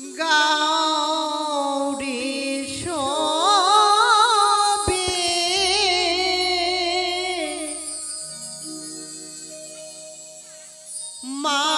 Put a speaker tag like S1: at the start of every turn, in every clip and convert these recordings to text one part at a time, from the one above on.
S1: গাউরি শোবে। মা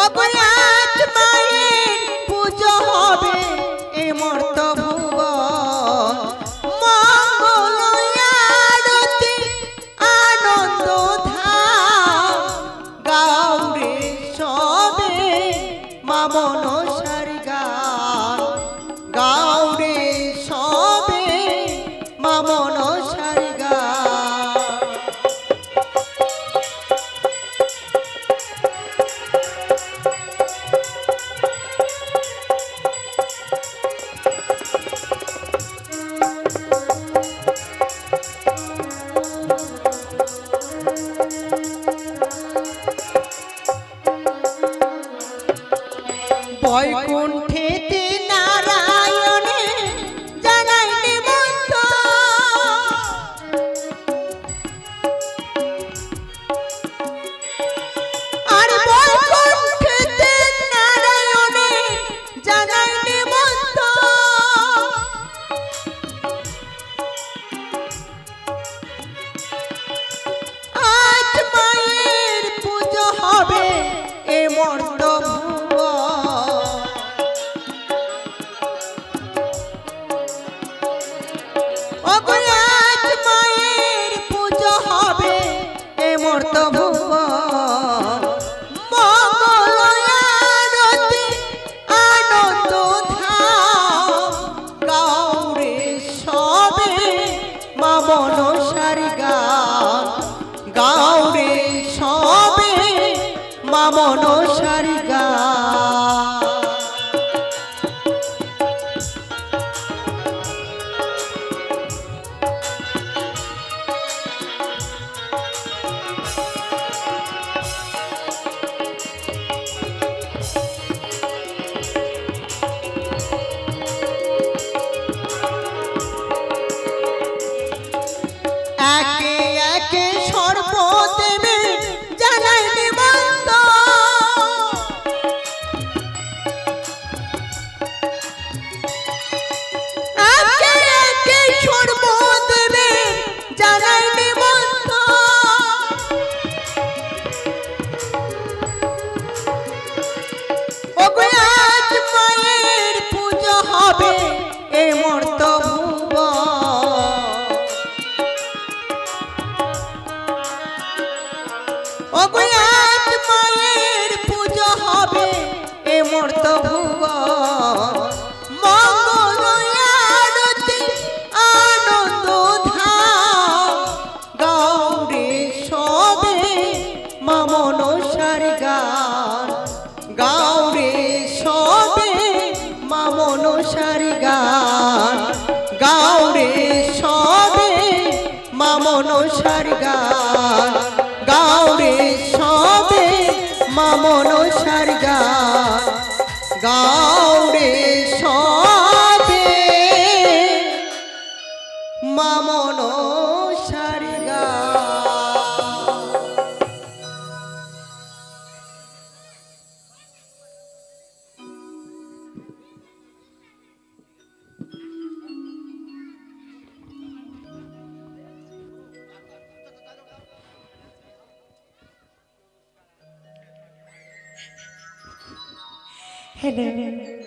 S1: অপরাধ ভয় কণ্ঠে মনসার গান সারি গান। গাউরে সবে মামন সারি গান গাউরে সবে মামন সারি গান। গাউরে
S2: Hello.